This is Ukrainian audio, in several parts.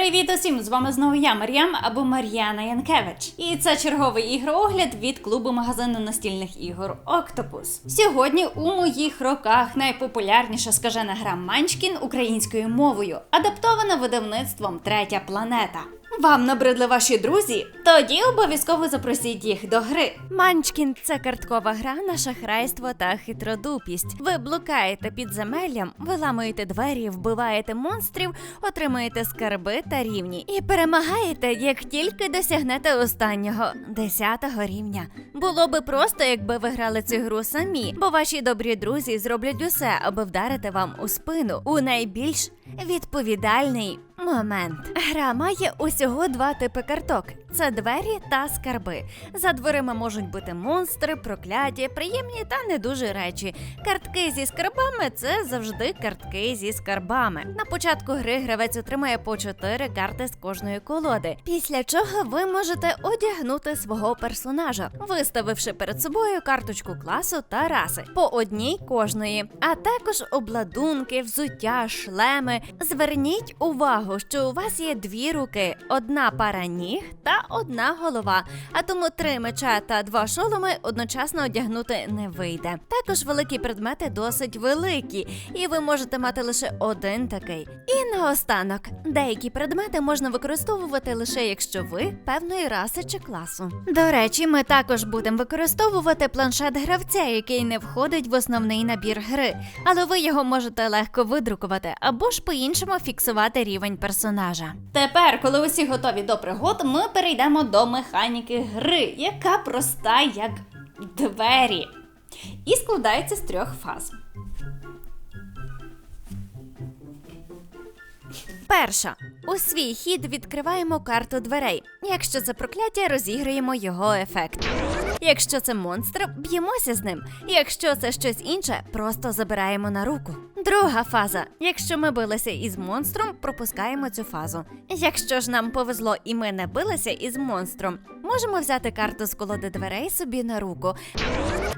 Привіт усім! З вами знову я, Мар'ям або Мар'яна Янкевич. І це черговий ігроогляд від клубу магазину настільних ігор Октопус. Сьогодні у моїх роках найпопулярніша скажена гра Манчкін українською мовою, адаптована видавництвом Третя планета. Вам набридли ваші друзі? Тоді обов'язково запросіть їх до гри. Манчкін це карткова гра на шахрайство та хитродупість. Ви блукаєте підземеллям, виламуєте двері, вбиваєте монстрів, отримуєте скарби та рівні і перемагаєте, як тільки досягнете останнього десятого рівня. Було би просто, якби ви грали цю гру самі, бо ваші добрі друзі зроблять усе, аби вдарити вам у спину у найбільш відповідальний момент. Гра має усього два типи карток: це двері та скарби. За дверима можуть бути монстри, прокляті, приємні та не дуже речі. Картки зі скарбами це завжди картки зі скарбами. На початку гри гравець отримає по 4 карти з кожної колоди. Після чого ви можете одягнути свого персонажа, виставивши перед собою карточку класу та раси по одній кожної, а також обладунки, взуття, шлеми. Зверніть увагу, що у вас є дві руки, одна пара ніг та одна голова. А тому три меча та два шоломи одночасно одягнути не вийде. Також великі предмети досить великі, і ви можете мати лише один такий. І наостанок, деякі предмети можна використовувати лише якщо ви певної раси чи класу. До речі, ми також будемо використовувати планшет гравця, який не входить в основний набір гри, але ви його можете легко видрукувати або ж по-іншому фіксувати рівень персонажа. Тепер, коли усі готові до пригод, ми перейдемо до механіки гри, яка проста як двері. І складається з трьох фаз. Перша. У свій хід відкриваємо карту дверей. Якщо це прокляття, розіграємо його ефект. Якщо це монстр, б'ємося з ним. Якщо це щось інше, просто забираємо на руку. Друга фаза. Якщо ми билися із монстром, пропускаємо цю фазу. Якщо ж нам повезло і ми не билися із монстром, можемо взяти карту з колоди дверей собі на руку,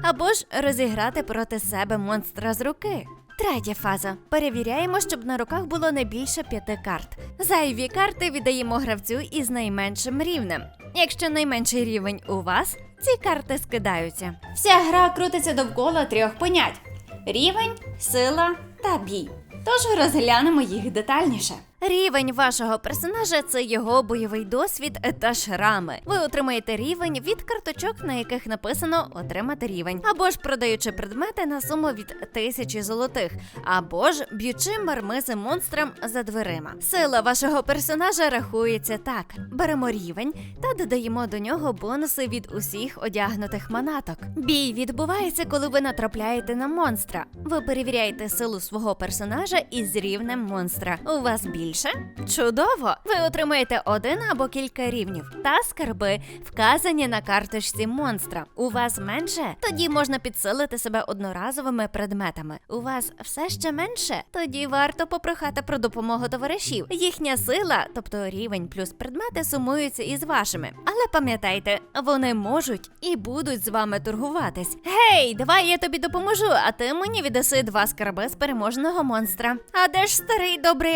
або ж розіграти проти себе монстра з руки. Третя фаза. Перевіряємо, щоб на руках було не більше п'яти карт. Зайві карти віддаємо гравцю із найменшим рівнем. Якщо найменший рівень у вас, ці карти скидаються. Вся гра крутиться довкола трьох понять: рівень, сила та бій. Тож розглянемо їх детальніше. Рівень вашого персонажа це його бойовий досвід та шрами. Ви отримаєте рівень від карточок, на яких написано отримати рівень, або ж продаючи предмети на суму від тисячі золотих, або ж б'ючи мармизи монстрам за дверима. Сила вашого персонажа рахується так: беремо рівень та додаємо до нього бонуси від усіх одягнутих манаток. Бій відбувається, коли ви натрапляєте на монстра. Ви перевіряєте силу свого персонажа із рівнем монстра. У вас більше? Чудово! Ви отримаєте один або кілька рівнів та скарби, вказані на карточці монстра. У вас менше? Тоді можна підсилити себе одноразовими предметами. У вас все ще менше? Тоді варто попрохати про допомогу товаришів. Їхня сила, тобто рівень плюс предмети, сумуються із вашими. Але пам'ятайте, вони можуть і будуть з вами торгуватись. Гей, давай я тобі допоможу, а ти мені віддаси два скарби з переможного монстра. А де ж старий добрий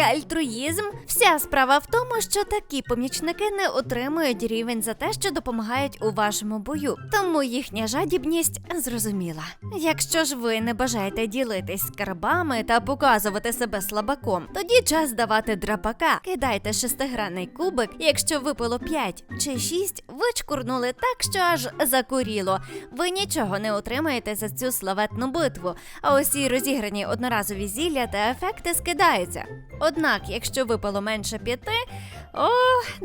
альтруїзм? Вся справа в тому, що такі помічники не отримують рівень за те, що допомагають у вашому бою. Тому їхня жадібність зрозуміла. Якщо ж ви не бажаєте ділитись скарбами та показувати себе слабаком, тоді час давати драпака. Кидайте шестигранний кубик. Якщо випало 5 чи 6, ви чкурнули так, що аж закуріло. Ви нічого не отримаєте за цю славетну битву. А усі розіграні одноразові зілля та ефекти скидаються. Однак, якщо випало менше п'яти, о,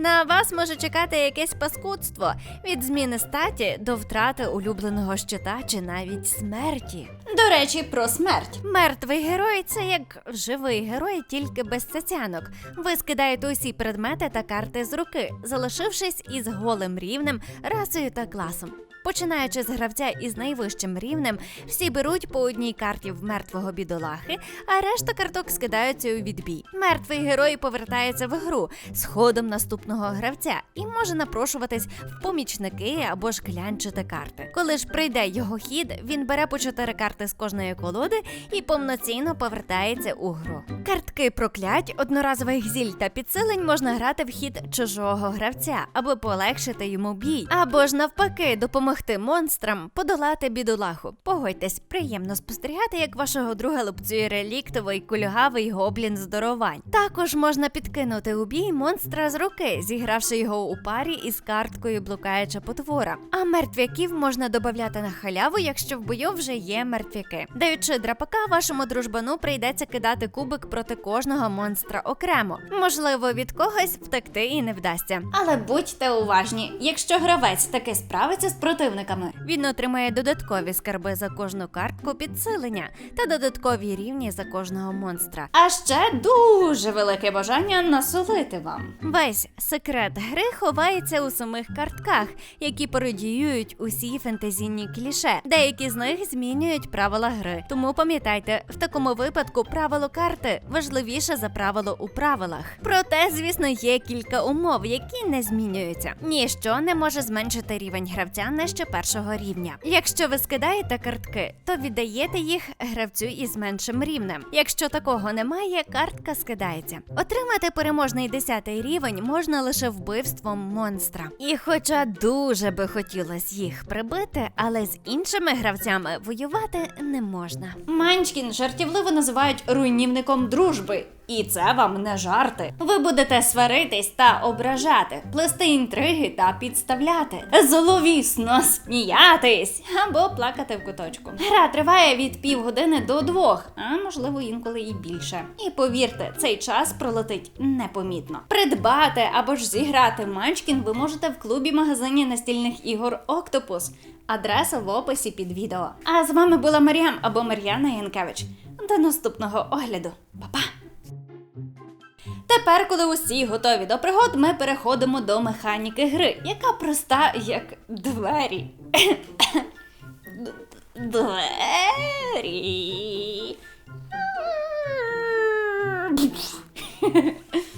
на вас може чекати якесь паскудство від зміни статі до втрати улюбленого щита чи навіть смерті. До речі, про смерть. Мертвий герой це як живий герой, тільки без цяцянок. Ви скидаєте усі предмети та карти з руки, залишившись із голим рівнем, расою та класом. Починаючи з гравця із найвищим рівнем, всі беруть по одній карті в мертвого бідолахи, а решта карток скидаються у відбій. Мертвий герой повертається в гру з ходом наступного гравця і може напрошуватись в помічники або ж клянчити карти. Коли ж прийде його хід, він бере по чотири карти з кожної колоди і повноцінно повертається у гру. Картки проклять, одноразових зіль та підсилень можна грати в хід чужого гравця, аби полегшити йому бій, або ж навпаки допомогти монстрам подолати бідолаху. Погодьтесь, приємно спостерігати, як вашого друга лупцює реліктовий кульгавий гоблін здоровань. Також можна підкинути у бій монстра з руки, зігравши його у парі із карткою блукаюча потвора. А мертвяків можна додати на халяву, якщо в бою вже є мертвяки. Даючи драпака, вашому дружбану прийдеться кидати кубик проти кожного монстра окремо. Можливо, від когось втекти і не вдасться. Але будьте уважні, якщо гравець таки справиться з противниками, Він отримає додаткові скарби за кожну картку підсилення та додаткові рівні за кожного монстра. а ще дуже велике бажання насолити вам. Весь секрет гри ховається у самих картках, які пародіюють усі фентезійні кліше. Деякі з них змінюють правила гри. Тому пам'ятайте, в такому випадку правило карти важливіше за правило у правилах. Проте, звісно, є кілька умов, які не змінюються. Ніщо не може зменшити рівень гравця нижче першого рівня. Якщо ви скидаєте картки, то віддаєте їх гравцю із меншим рівнем. Якщо такого немає, картка скидається. Отримати переможний 10 рівень можна лише вбивством монстра. І хоча дуже би хотілося їх прибити, але з іншими гравцями воювати не можна. Манчкін жартівливо називають руйнівником дружби. І це вам не жарти. Ви будете сваритись та ображати, плести інтриги та підставляти, зловісно сміятись або плакати в куточку. Гра триває від півгодини до двох, а можливо інколи і більше. І повірте, цей час пролетить непомітно. Придбати або ж зіграти Манчкін ви можете в клубі магазині настільних ігор Octopus. Адреса в описі під відео. А з вами була Мар'ям або Мар'яна Янкевич. До наступного огляду. Па-па! Тепер, коли усі готові до пригод, ми переходимо до механіки гри, яка проста як двері. Двері.